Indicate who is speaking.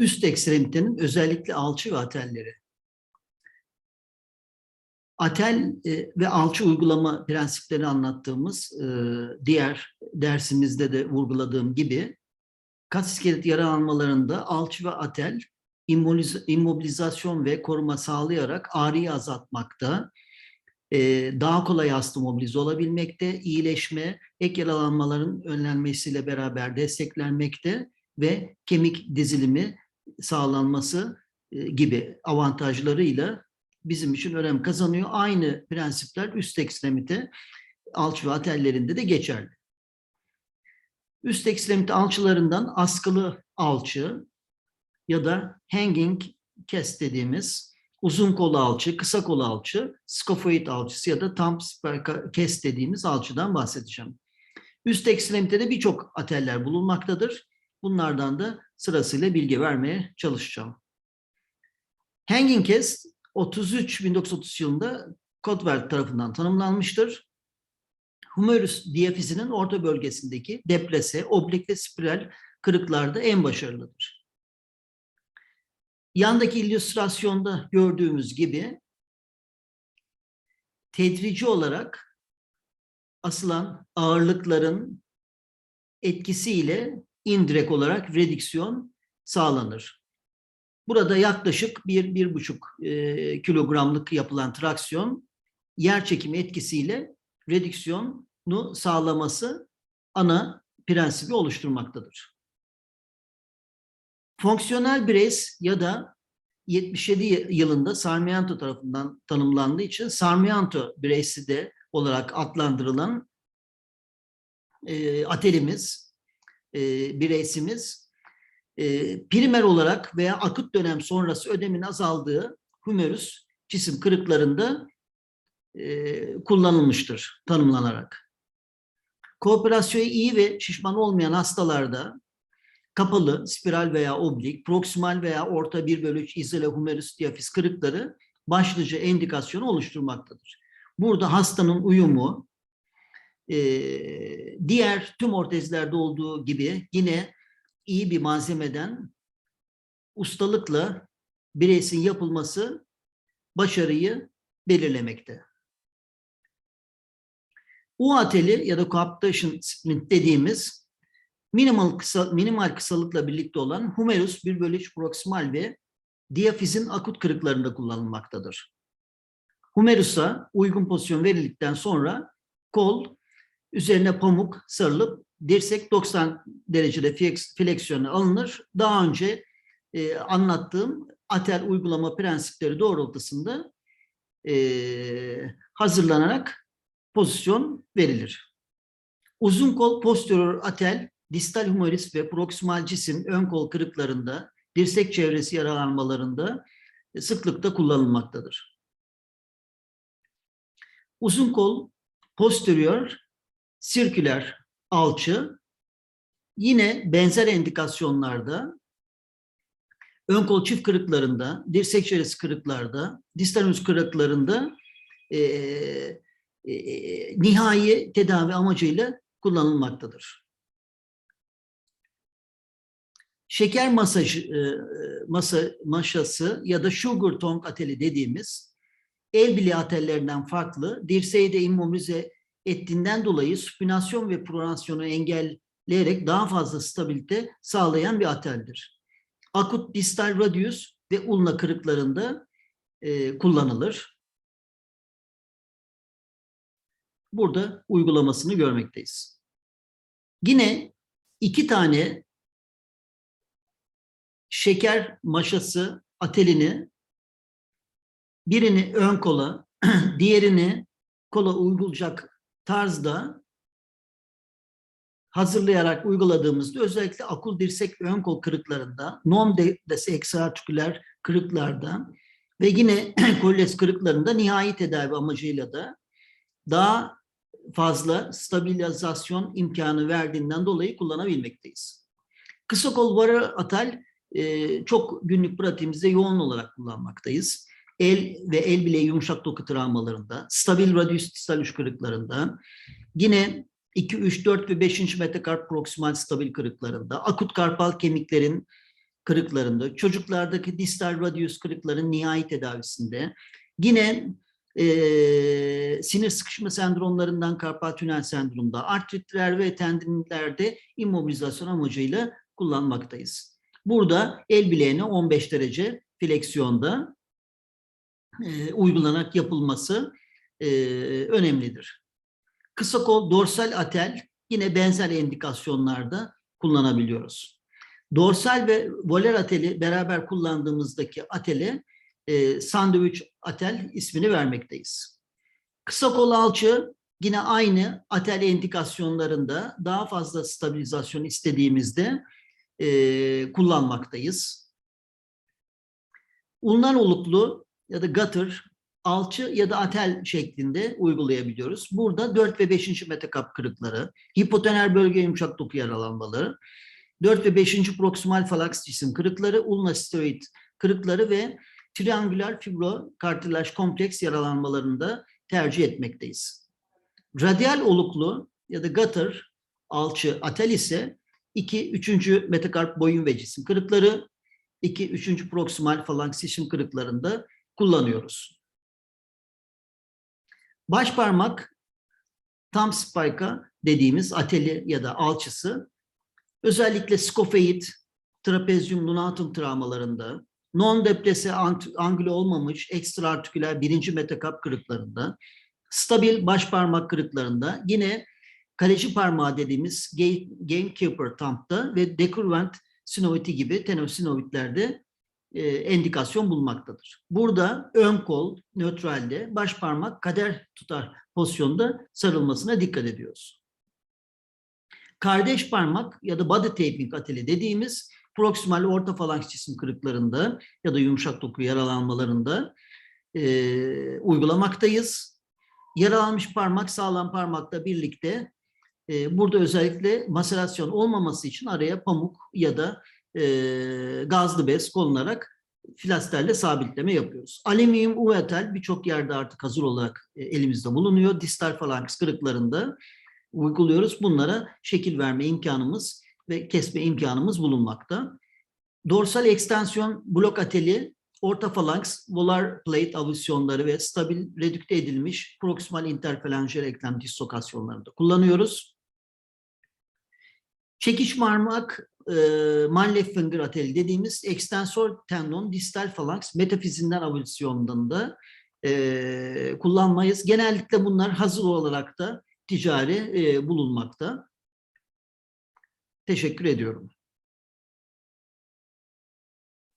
Speaker 1: üst ekstremitenin özellikle alçı ve atelleri. Atel e, ve alçı uygulama prensipleri anlattığımız e, diğer dersimizde de vurguladığım gibi kas iskelet yaralanmalarında alçı ve atel immobilizasyon ve koruma sağlayarak ağrıyı azaltmakta, e, daha kolay hasta mobilize olabilmekte, iyileşme, ek yaralanmaların önlenmesiyle beraber desteklenmekte ve kemik dizilimi sağlanması e, gibi avantajlarıyla bizim için önem kazanıyor. Aynı prensipler üst ekstremite alçı ve atellerinde de geçerli. Üst ekstremite alçılarından askılı alçı ya da hanging kes dediğimiz uzun kol alçı, kısa kol alçı, scofoid alçısı ya da tam kes dediğimiz alçıdan bahsedeceğim. Üst ekstremitede birçok ateller bulunmaktadır. Bunlardan da sırasıyla bilgi vermeye çalışacağım. Hanging kes 33 1930 yılında Codwell tarafından tanımlanmıştır. Humerus diyafizinin orta bölgesindeki deplase, oblik ve spiral kırıklarda en başarılıdır. Yandaki illüstrasyonda gördüğümüz gibi tedrici olarak asılan ağırlıkların etkisiyle indirek olarak redüksiyon sağlanır. Burada yaklaşık 1-1,5 e, kilogramlık yapılan traksiyon yer çekimi etkisiyle redüksiyonu sağlaması ana prensibi oluşturmaktadır. Fonksiyonel brace ya da 77 yılında Sarmiento tarafından tanımlandığı için Sarmiento brace'i de olarak adlandırılan e, atelimiz, e, brace'imiz e, primer olarak veya akut dönem sonrası ödemin azaldığı humerus cisim kırıklarında e, kullanılmıştır tanımlanarak. Kooperasyonu iyi ve şişman olmayan hastalarda kapalı, spiral veya oblik, proksimal veya orta 1 bölü 3 izole humerus diafiz kırıkları başlıca endikasyonu oluşturmaktadır. Burada hastanın uyumu e, diğer tüm ortezlerde olduğu gibi yine iyi bir malzemeden ustalıkla bireysin yapılması başarıyı belirlemekte. U ateli ya da coaptation splint dediğimiz minimal, kısa, minimal kısalıkla birlikte olan humerus 1 bölü 3 proksimal ve diyafizin akut kırıklarında kullanılmaktadır. Humerus'a uygun pozisyon verildikten sonra kol üzerine pamuk sarılıp dirsek 90 derecede fleksiyona alınır. Daha önce e, anlattığım atel uygulama prensipleri doğrultusunda e, hazırlanarak pozisyon verilir. Uzun kol posterior atel, distal humerus ve proksimal cisim ön kol kırıklarında, dirsek çevresi yaralanmalarında sıklıkla kullanılmaktadır. Uzun kol posterior sirküler alçı yine benzer endikasyonlarda ön kol çift kırıklarında, dirsek çevresi kırıklarda, distal kırıklarında e, e, nihai tedavi amacıyla kullanılmaktadır. Şeker masaj, e, masa, maşası ya da sugar tongue ateli dediğimiz el bileği atellerinden farklı, dirseği de immobilize ettiğinden dolayı supinasyon ve pronasyonu engelleyerek daha fazla stabilite sağlayan bir ateldir. Akut distal radius ve ulna kırıklarında e, kullanılır. Burada uygulamasını görmekteyiz. Yine iki tane şeker maşası atelini birini ön kola, diğerini kola uygulayacak tarzda hazırlayarak uyguladığımızda özellikle akul dirsek ön kol kırıklarında, non ekstraartiküler kırıklarda ve yine kolles kırıklarında nihai tedavi amacıyla da daha fazla stabilizasyon imkanı verdiğinden dolayı kullanabilmekteyiz. Kısa kol varı atal çok günlük pratiğimizde yoğun olarak kullanmaktayız. El ve el bileği yumuşak doku travmalarında, stabil radius distal uç kırıklarında, yine 2, 3, 4 ve 5. metakarp proksimal stabil kırıklarında, akut karpal kemiklerin kırıklarında, çocuklardaki distal radius kırıkların nihai tedavisinde, yine eee, sinir sıkışma sendromlarından karpal tünel sendromda, artritler ve tendinlerde immobilizasyon amacıyla kullanmaktayız. Burada el bileğine 15 derece fleksiyonda eee, uygulanarak yapılması eee, önemlidir. Kısa kol, dorsal atel yine benzer indikasyonlarda kullanabiliyoruz. Dorsal ve voler ateli beraber kullandığımızdaki atele e, sandviç atel ismini vermekteyiz. Kısa kol alçı yine aynı atel indikasyonlarında daha fazla stabilizasyon istediğimizde e, kullanmaktayız. Ulnar oluklu ya da gutter alçı ya da atel şeklinde uygulayabiliyoruz. Burada 4 ve 5. metakap kırıkları, hipotener bölge yumuşak doku yaralanmaları, 4 ve 5. proksimal falaks cisim kırıkları, ulna steroid kırıkları ve triangüler fibrokartilaj kompleks yaralanmalarında tercih etmekteyiz. Radyal oluklu ya da gutter alçı atel ise 2 3. metakarp boyun ve cisim kırıkları, 2 3. proksimal falaks cisim kırıklarında kullanıyoruz. Baş parmak tam spike'a dediğimiz ateli ya da alçısı özellikle skofeit, trapezium lunatum travmalarında, non-deplese angüle olmamış ekstraartiküler birinci metakap kırıklarında, stabil baş parmak kırıklarında, yine kaleci parmağı dediğimiz ga- gamekeeper thumb'da ve decurvent sinoviti gibi tenosinovitlerde e, endikasyon bulmaktadır. Burada ön kol nötralde, baş parmak kader tutar pozisyonda sarılmasına dikkat ediyoruz. Kardeş parmak ya da body taping ateli dediğimiz proksimal orta falanks cisim kırıklarında ya da yumuşak doku yaralanmalarında e, uygulamaktayız. Yaralanmış parmak sağlam parmakla birlikte e, burada özellikle maserasyon olmaması için araya pamuk ya da e, gazlı bez konularak filasterle sabitleme yapıyoruz. Alüminyum uvetel birçok yerde artık hazır olarak e, elimizde bulunuyor. Distal falanks kırıklarında uyguluyoruz. Bunlara şekil verme imkanımız ve kesme imkanımız bulunmakta. Dorsal ekstensiyon blok ateli, orta falanks, volar plate avüsyonları ve stabil redükte edilmiş proksimal interfalanjel eklem dislokasyonlarında kullanıyoruz. Çekiş parmak e, Manlef finger ateli dediğimiz ekstensor tendon distal falanks metafizinden avüsyonunda e, kullanmayız. Genellikle bunlar hazır olarak da ticari e, bulunmakta. Teşekkür ediyorum.